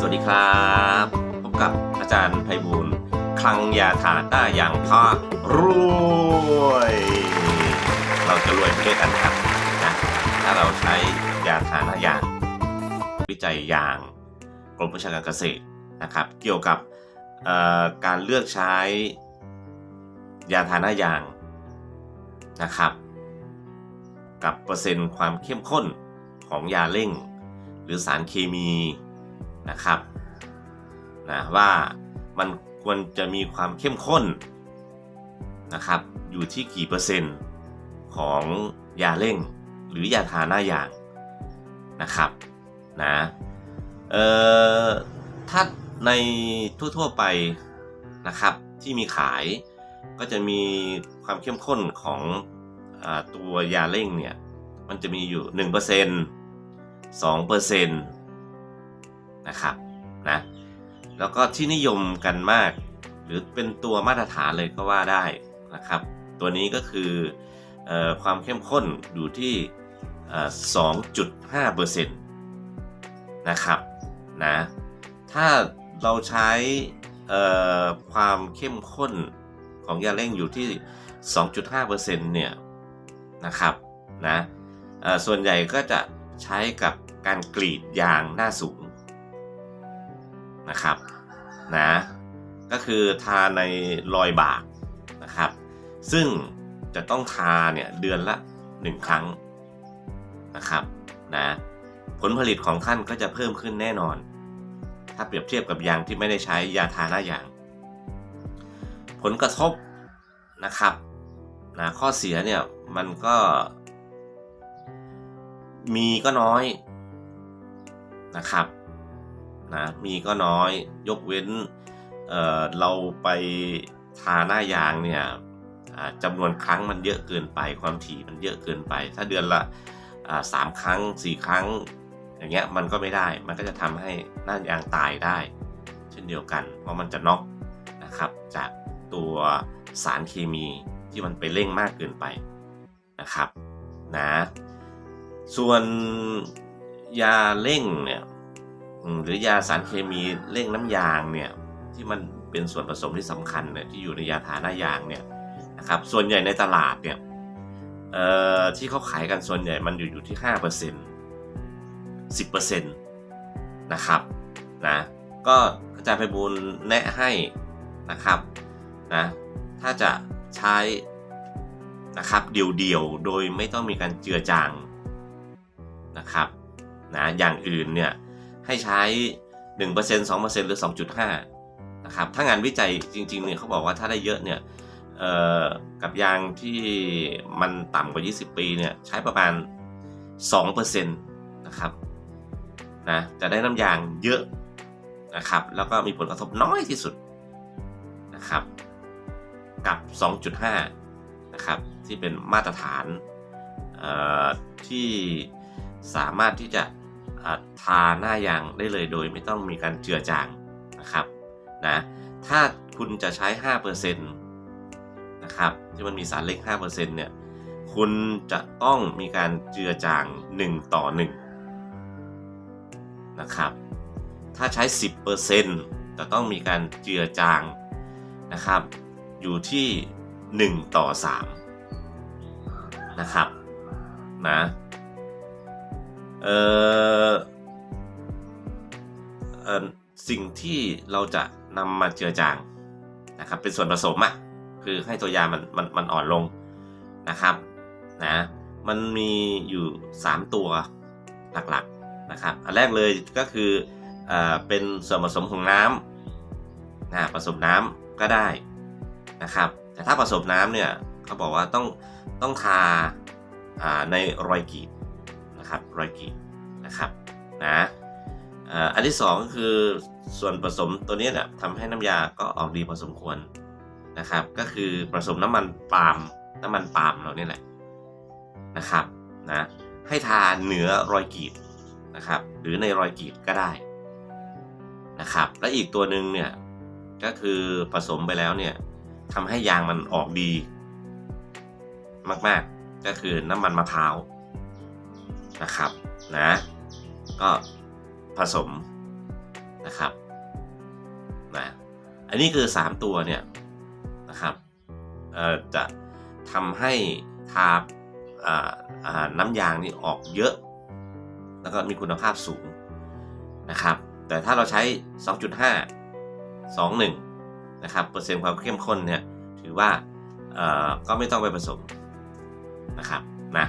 สวัสดีครับ พบกับอาจารย์ไพบูลคลังยาถาต้าอย่างพารวย เราจะรวยไปด้วยกันครับนะถ้าเราใช้ยาทาหน้ายางวิจัยยางกรมวิชาการเกษตรนะครับ เกี่ยวกับการเลือกใช้ยาทาหน้ายางนะครับ กับเปอร์เซ็นต์ความเข้มข้นของยาเร่ง หรือสารเคมี นะครับนะว่ามันควรจะมีความเข้มข้นนะครับอยู่ที่กี่เปอร์เซ็นต์ของยาเร่งหรือยาทาหน้ายางนะครับนะเอ่อถ้าในทั่วๆไปนะครับที่มีขายก็จะมีความเข้มข้นของอตัวยาเร่งเนี่ยมันจะมีอยู่ 1% 2% นะครับนะแล้วก็ที่นิยมกันมาก หรือเป็นตัวมาตรฐานเลยก็ว่าได้นะครับ ตัวนี้ก็คือออความเข้มข้นอยู่ที่เอ่อ2.5%นะครับนะถ้าเราใช้ความเข้มข้นของยาเร่งอยู่ที่ 2.5%เนี่ยนะครับนะส่วนใหญ่ก็จะใช้กับการกรีดยางหน้าสูง นะครับนะก็คือทาในรอยบากนะครับ ซึ่งจะต้องทาเนี่ยเดือนละ 1 ครั้งนะครับนะผลผลิตของท่านก็จะเพิ่มขึ้นแน่นอน ถ้าเปรียบเทียบกับยางที่ไม่ได้ใช้ยาทาหน้ายาง ผลกระทบนะครับนะข้อเสียเนี่ยมันก็มีก็น้อยนะครับ นะมีก็น้อยยกเว้นเเราไปทาหน้ายางเนี่ยจำนวนครั้งมันเยอะเกินไป ความถี่มันเยอะเกินไป ถ้าเดือนละสามครั้งสี่ครั้ง อย่างเงี้ยมันก็ไม่ได้มันก็จะทำให้หน้ายางตายได้ เช่นเดียวกัน เพราะมันจะน็อกนะครับจากตัวสารเคมีที่มันไปเร่งมากเกินไปนะครับนะส่วนยาเร่งเนี่ย หรือยาสารเคมีเร่งน้ำยางเนี่ยที่มันเป็นส่วนผสมที่สำคัญเนี่ยที่อยู่ในยาทาหน้ายางเนี่ยนะครับส่วนใหญ่ในตลาดเนี่ยเอ่อที่เขาขายกันส่วนใหญ่มันอยู่อยู่ที่ห้าเปอร์เซ็นต์สิบเปอร์เซ็นต์นะครับนะก็อาจารย์ไพบูลแนะให้นะครับนะถ้าจะใช้นะครับเดี่ยวๆโดยไม่ต้องมีการเจือจางนะครับนะอย่างอื่นเนี่ย ให้ใช้ 1% 2%หรือ 2.5 นะครับ ถ้างานวิจัยจริงๆเนี่ยเขาบอกว่าถ้าได้เยอะเนี่ยกับยางที่มันต่ำกว่า 20 ปีเนี่ยใช้ประมาณ 2%นะครับนะจะได้น้ำยางเยอะนะครับ แล้วก็มีผลกระทบน้อยที่สุดนะครับ กับ 2.5 นะครับ ที่เป็นมาตรฐานเอ่อที่สามารถที่จะ ทาหน้ายางได้เลยโดยไม่ต้องมีการเจือจางนะครับนะถ้าคุณจะใช้ 5%นะครับที่มันมีสารเล็ก 5%เนี่ยคุณจะต้องมีการเจือจาง 1 ต่อ 1 นะครับ ถ้าใช้ 10%จะต้องมีการเจือจางนะครับ อยู่ที่ 1 ต่อ 3 นะครับนะ เออเออสิ่งที่เราจะนำมาเจือจางนะครับ เป็นส่วนผสมอะคือให้ตัวยามันมันมันอ่อนลงนะครับนะมันมีอยู่ 3 ตัวหลักๆนะครับ อันแรกเลยก็คือเอเป็นส่วนผสมของน้ำนะผสมน้ำก็ได้นะครับ แต่ถ้าผสมน้ำเนี่ยเขาบอกว่าต้องต้องทาาในรอยกรีด นะครับรอยกรีดนะครับนะอันที่สองก็คือส่วนผสมตัวนี้เนี่ยทำให้น้ำยาก็ออกดีพอสมควรนะครับ ก็คือผสมน้ำมันปาล์มน้ำมันปาล์มเราเนี่ยแหละนะครับนะให้ทาเหนือรอยกีดนะครับ หรือในรอยกีดก็ได้นะครับ และอีกตัวหนึ่งเนี่ยก็คือผสมไปแล้วเนี่ยทำให้ยางมันออกดี มากๆ ก็คือน้ำมันมะพร้าว นะครับนะก็ผสมนะครับนะอันนี้คือ 3 ตัวเนี่ยนะครับจะทำให้ทาน้ำยางนี่ออกเยอะ แล้วก็มีคุณภาพสูงนะครับ แต่ถ้าเราใช้ 2.5 21 นะครับ เปอร์เซ็นต์ความเข้มข้นเนี่ย ถือว่าก็ไม่ต้องไปผสมนะครับนะ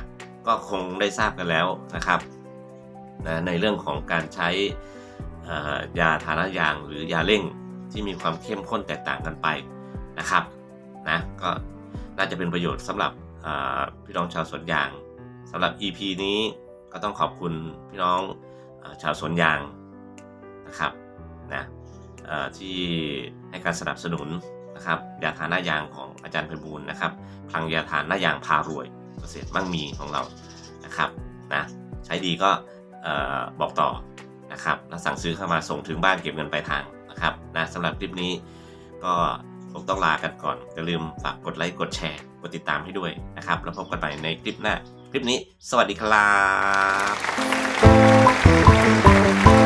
ก็คงได้ทราบกันแล้วนะครับนะในเรื่องของการใช้ยาทาหน้ายางหรือยาเร่งที่มีความเข้มข้นแตกต่างกันไปนะครับนะก็น่าจะเป็นประโยชน์สำหรับพี่น้องชาวสวนยางสำหรับ EP นี้ก็ต้องขอบคุณพี่น้องอชาวสวนยางนะครับนะที่ให้การสนับสนุนนะครับยาทาหน้ายางของอาจารย์ไพบูลย์นะครับคลังยาทานหน้ายางพารวย เกษตรมั่งมีของเรานะครับนะใช้ดีก็บอกต่อนะครับแล้วสั่งซื้อเข้ามาส่งถึงบ้านเก็บเงินปลายทางนะครับนะสำหรับคลิปนี้ก็คงต้องลากันก่อนอย่าลืมฝากกดไลค์กดแชร์กดติดตามให้ด้วยนะครับ แล้วพบกันใหม่ในคลิปหน้า คลิปนี้ สวัสดีครับ